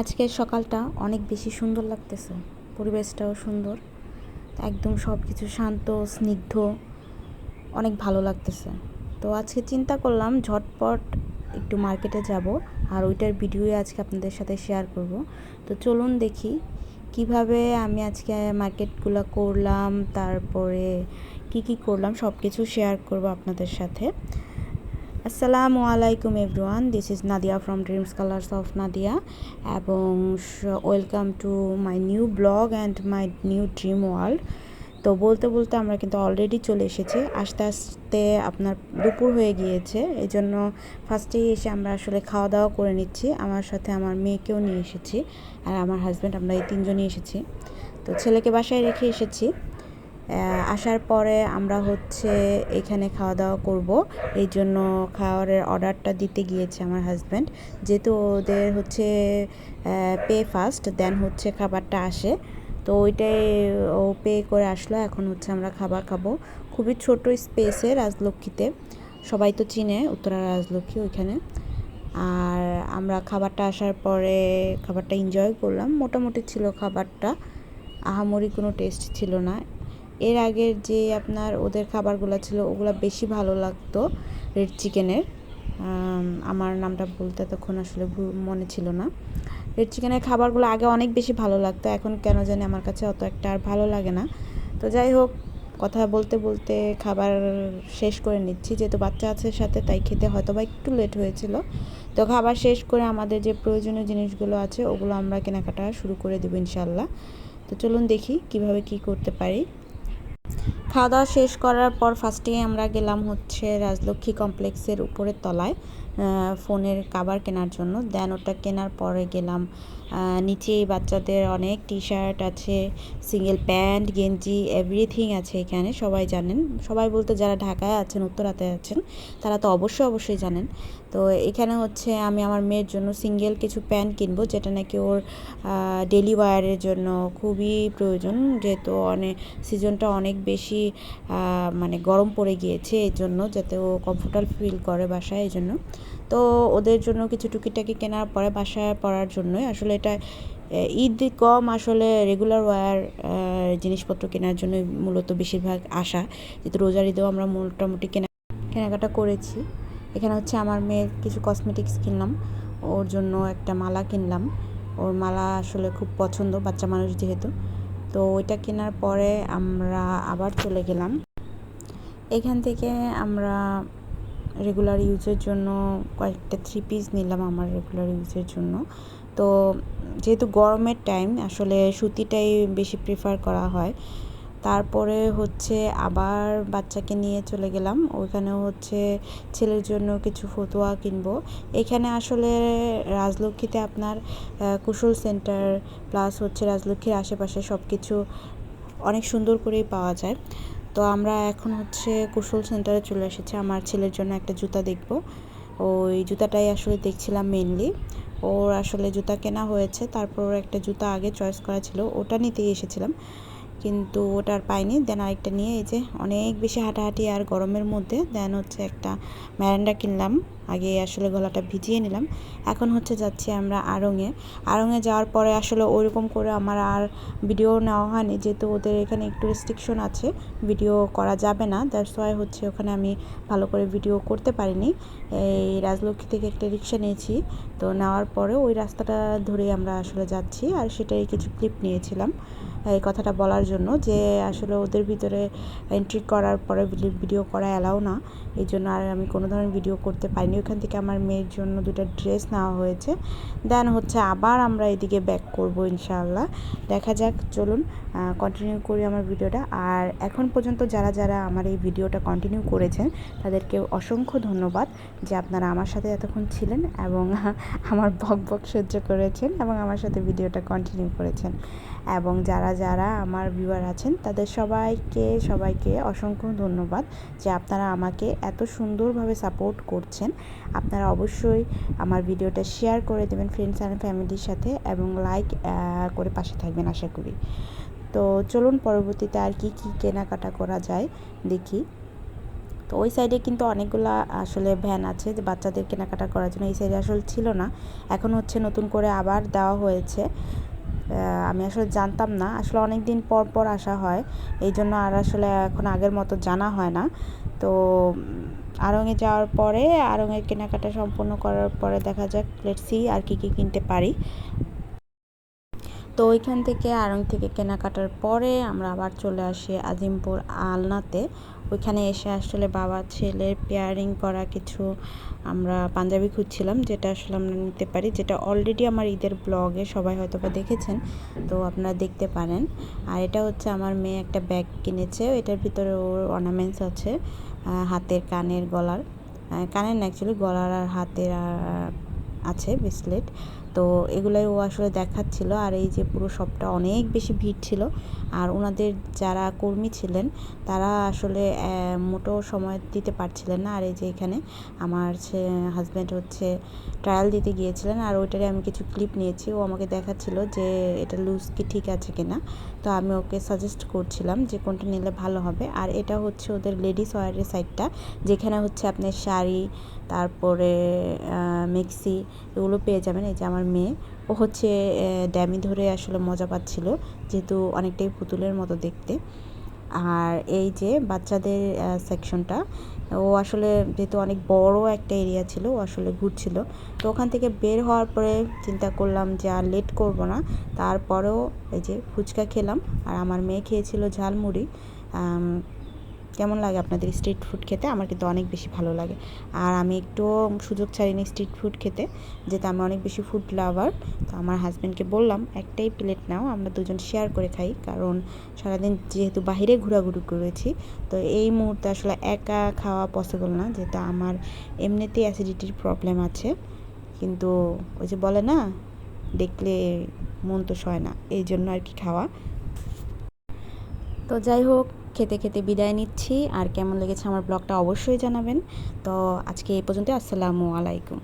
আজকের সকালটা অনেক বেশি সুন্দর লাগতেছে। পরিবেশটাও সুন্দর। একদম সব কিছু শান্ত, স্নিগ্ধ, অনেক ভালো লাগতেছে। তো আজকে চিন্তা করলাম ঝটপট একটু মার্কেটে যাব আর ওইটার ভিডিও আজকে আপনাদের সাথে শেয়ার করব। তো চলুন দেখি কীভাবে আমি আজকে মার্কেটগুলো করলাম, তারপরে কি কি করলাম সব কিছু শেয়ার করব আপনাদের সাথে। আসসালামু আলাইকুম everyone this is Nadia from dreams colours of Nadia এবং welcome to my new blog and my new dream world তো বলতে বলতে আমরা কিন্তু অলরেডি চলে এসেছি। আস্তে আস্তে আপনার দুপুর হয়ে গিয়েছে এই জন্য ফার্স্টেই এসে আমরা আসলে খাওয়া দাওয়া করে নিচ্ছি। আমার সাথে আমার মেয়েকেও নিয়ে এসেছি, আর আমার হাজব্যান্ড আমরা এই তিনজনই এসেছি। তো ছেলেকে বাসায় রেখে এসেছি। আসার পরে আমরা হচ্ছে এখানে খাওয়া দাওয়া করব। এই জন্য খাওয়ারের অর্ডারটা দিতে গিয়েছে আমার হাজব্যান্ড যেহেতু ওদের হচ্ছে পে ফার্স্ট দেন হচ্ছে খাবারটা আসে। তো ওইটাই ও পে করে আসলো, এখন হচ্ছে আমরা খাবার খাব। খুবই ছোট স্পেসে রাজলক্ষ্মীতে। সবাই তো চিনে, উত্তরা রাজলক্ষ্মী ওইখানে। আর আমরা খাবারটা আসার পরে খাবারটা এনজয় করলাম। মোটামুটি ছিল খাবারটা। আহামরি কোনো টেস্ট ছিল না। এর আগের যে আপনার ওদের খাবারগুলো ছিল, ওগুলো বেশি ভালো লাগতো রেড চিকেনের আমার নামটা বলতে তখন আসলে মনে ছিল না। রেড চিকেনের খাবারগুলো আগে অনেক বেশি ভালো লাগতো, এখন কেন জানি আমার কাছে অত একটা আর ভালো লাগে না। তো যাই হোক, কথা বলতে বলতে খাবার শেষ করে নিচ্ছি, যেহেতু বাচ্চা আছে সাথে, তাই খেতে হয়তো বা একটু লেট হয়েছিল। তো খাবার শেষ করে আমাদের যে প্রয়োজনীয় জিনিসগুলো আছে, ওগুলো আমরা কেনাকাটা শুরু করে দেবো ইনশাল্লাহ তো চলুন দেখি কীভাবে কি করতে পারি। খাওয়া দাওয়া শেষ করার পর ফার্স্টেই আমরা গেলাম হচ্ছে রাজলক্ষ্মী কমপ্লেক্সের উপরের তলায়। ফোনের কাবার কেনার জন্য। দেন ওটা কেনার পরে গেলাম। নিচে বাচ্চাদের অনেক টি শার্ট আছে সিঙ্গেল প্যান্ট গেঞ্জি এভরিথিং আছে এখানে, সবাই জানেন। সবাই বলতে যারা ঢাকায় আছেন, উত্তরাতে আছেন, তারা তো অবশ্যই অবশ্যই জানেন। তো এখানে হচ্ছে আমি আমার মেয়ের জন্য সিঙ্গেল কিছু প্যান্ট কিনবো, যেটা নাকি ওর ডেলি ওয়ারের জন্য খুবই প্রয়োজন। যেহেতু অনেক সিজনটা অনেক বেশি মানে গরম পড়ে গিয়েছে এই জন্য যাতে ও কমফোর্টেবল ফিল করে বাসায় এই জন্য তো ওদের জন্য কিছু টুকিটাকি কেনার পরে বাসায় পড়ার জন্যই। আসলে এটা ঈদ কম আসলে রেগুলার ওয়ার জিনিসপত্র কেনার জন্য মূলত বেশিরভাগ আসা যেহেতু রোজার ঈদেও আমরা মোটামুটি কেনা, কেনাকাটা করেছি। এখানে হচ্ছে আমার মেয়ের কিছু কসমেটিক্স কিনলাম। ওর জন্য একটা মালা কিনলাম। ওর মালা আসলে খুব পছন্দ, বাচ্চা মানুষ যেহেতু। তো ওইটা কেনার পরে আমরা আবার চলে গেলাম। এখান থেকে আমরা রেগুলার ইউজের জন্য কয়েকটা থ্রি পিস নিলাম আমার রেগুলার ইউজের জন্য। তো যেহেতু গরমের টাইম আসলে সুতিটাই বেশি প্রিফার করা হয়। তারপরে হচ্ছে আবার বাচ্চাকে নিয়ে চলে গেলাম। ওইখানে হচ্ছে ছেলের জন্য কিছু ফতুয়া কিনবো। এখানে আসলে রাজলক্ষ্মীতে আপনার কুশল সেন্টার প্লাস হচ্ছে রাজলক্ষ্মীর আশেপাশে সব কিছু অনেক সুন্দর করেই পাওয়া যায়। তো আমরা এখন হচ্ছে কুশল সেন্টারে চলে এসেছি। আমার ছেলের জন্য একটা জুতা দেখব। ওই জুতাটাই আসলে দেখছিলাম মেনলি ওর আসলে জুতা কেনা হয়েছে, তারপর একটা জুতা আগে চয়েস করা ছিল, ওটা নিতেই এসেছিলাম। কিন্তু ওটা আর পাইনি। দেন আরেকটা নিয়ে এই যে অনেক বেশি হাঁটাহাঁটি আর গরমের মধ্যে দেন হচ্ছে একটা ম্যারান্ডা কিনলাম। আগে আসলে গলাটা ভিজিয়ে নিলাম। এখন হচ্ছে যাচ্ছি আমরা আড়ংয়ে আড়ংয়ে যাওয়ার পরে আসলে ওইরকম করে আমার আর ভিডিও নেওয়া হয়নি। যেহেতু ওদের এখানে একটু রেস্ট্রিকশন আছে ভিডিও করা যাবে না। দ্যাটস ওয়াই হচ্ছে ওখানে আমি ভালো করে ভিডিও করতে পারিনি। এই রাজলক্ষ্মী থেকে একটা রিক্সা নিয়েছি। তো নেওয়ার পরে ওই রাস্তাটা ধরেই আমরা আসলে যাচ্ছি। আর সেটাই কিছু ক্লিপ নিয়েছিলাম। এই কথাটা বলার জন্য যে আসলে ওদের ভিতরে এন্ট্রি করার পরে ভিডিও করা অ্যালাও না। এই জন্য আর আমি কোনো ধরনের ভিডিও করতে পারিনি। ওখান থেকে আমার মেয়ের জন্য দুটো ড্রেস নেওয়া হয়েছে। দেন হচ্ছে আবার আমরা এদিকে ব্যাক করব ইনশাআল্লাহ। দেখা যাক, চলুন কন্টিনিউ করি আমার ভিডিওটা। আর এখন পর্যন্ত যারা যারা আমার এই ভিডিওটা কন্টিনিউ করেছেন, তাদেরকে অসংখ্য ধন্যবাদ যে আপনারা আমার সাথে এতক্ষণ ছিলেন এবং আমার বক বক সহ্য করেছেন এবং আমার সাথে ভিডিওটা কন্টিনিউ করেছেন। এবং যারা যারা আমার ভিউয়ার আছেন, তাদের সবাইকে সবাইকে অসংখ্য ধন্যবাদ যে আপনারা আমাকে এত সুন্দরভাবে সাপোর্ট করছেন। আপনারা অবশ্যই আমার ভিডিওটা শেয়ার করে দেবেন ফ্রেন্ডস অ্যান্ড ফ্যামিলির সাথে এবং লাইক করে পাশে থাকবেন আশা করি। তো চলুন পরবর্তীতে আর কি কি কেনাকাটা করা যায় দেখি। তো ওই সাইডে কিন্তু অনেকগুলা আসলে ভ্যান আছে, যে বাচ্চাদের কেনাকাটা করার জন্য এই সাইডে আসলে ছিল না। এখন হচ্ছে নতুন করে আবার দেওয়া হয়েছে। আমি আসলে জানতাম না। আসলে অনেক দিন পর পর আসা হয়। এই জন্য আর আসলে এখন আগের মতো জানা হয় না। তো আড়ংয়ে যাওয়ার পরে আড়ংয়ের কেনাকাটা সম্পূর্ণ করার পরে দেখা যাক লেটসি আর কি কি কিনতে পারি। তো ওইখান থেকে আড়ং থেকে কেনাকাটার পরে আমরা আবার চলে আসি আজিমপুর আলনাতে। ওইখানে এসে আসলে বাবা ছেলের পেয়ারিং করা কিছু আমরা পাঞ্জাবি খুঁজছিলাম, যেটা আসলে আমরা নিতে পারি, যেটা অলরেডি আমার ঈদের ব্লগে সবাই হয়তো বা দেখেছেন, তো আপনারা দেখতে পারেন। আর এটা হচ্ছে আমার মেয়ে একটা ব্যাগ কিনেছে, এটার ভিতরে ওর অর্নামেন্টস আছে। হাতের কানের গলার কানের না অ্যাকচুয়ালি গলার আর হাতের আর আছে ব্রেসলেট তো এগুলোই ও আসলে দেখাচ্ছিল। আর এই যে পুরো সবটা অনেক বেশি ভিড় ছিল। আর ওনাদের যারা কর্মী ছিলেন, তারা আসলে মোটো সময় দিতে পারছিলেন না। আর এই যে এখানে আমার হাজব্যান্ড হচ্ছে ট্রায়াল দিতে গিয়েছিলেন। আর ওইটারে আমি কিছু ক্লিপ নিয়েছি। ও আমাকে দেখাচ্ছিল যে এটা লুজ কি ঠিক আছে কিনা। তো আমি ওকে সাজেস্ট করছিলাম যে কোনটা নিলে ভালো হবে। আর এটা হচ্ছে ওদের লেডিস ওয়ারের সাইডটা যেখানে হচ্ছে আপনার শাড়ি, তারপরে মিক্সি এগুলো পেয়ে যাবেন। এই যে আমার মেয়ে। ও হচ্ছে ড্যামি ধরে আসলে মজা পাচ্ছিল, যেহেতু অনেকটাই পুতুলের মতো দেখতে। আর এই যে বাচ্চাদের সেকশনটা ও আসলে যেহেতু অনেক বড় একটা এরিয়া ছিল, ও আসলে ঘুরছিল। তো ওখান থেকে বের হওয়ার পরে চিন্তা করলাম যে আর লেট করব না। তারপরেও এই যে ফুচকা খেলাম, আর আমার মেয়ে খেয়েছিল ঝালমুড়ি। কেমন লাগে আপনাদের স্ট্রিট ফুড খেতে? আমার কিন্তু অনেক বেশি ভালো লাগে। আর আমি একটুও সুযোগ ছাড়িনি স্ট্রিট ফুড খেতে, যেহেতু আমি অনেক বেশি ফুড লাভার তো আমার হাজব্যান্ডকে বললাম, একটাই প্লেট নাও, আমরা দুজন শেয়ার করে খাই। কারণ সারাদিন যেহেতু বাহিরে ঘোরাঘুরি করেছি, তো এই মুহূর্তে আসলে একা খাওয়া পসিবল না। যেহেতু আমার এমনিতেই অ্যাসিডিটির প্রবলেম আছে, কিন্তু ওই যে বলে না, দেখলে মন তো সয় না। এই জন্য আর কি খাওয়া। তো যাই হোক খেতে খেতে বিদায় নিচ্ছি। আর কেমন লেগেছে আমার ব্লগটা অবশ্যই জানাবেন। তো আজকে এই পর্যন্ত আসসালামু আলাইকুম।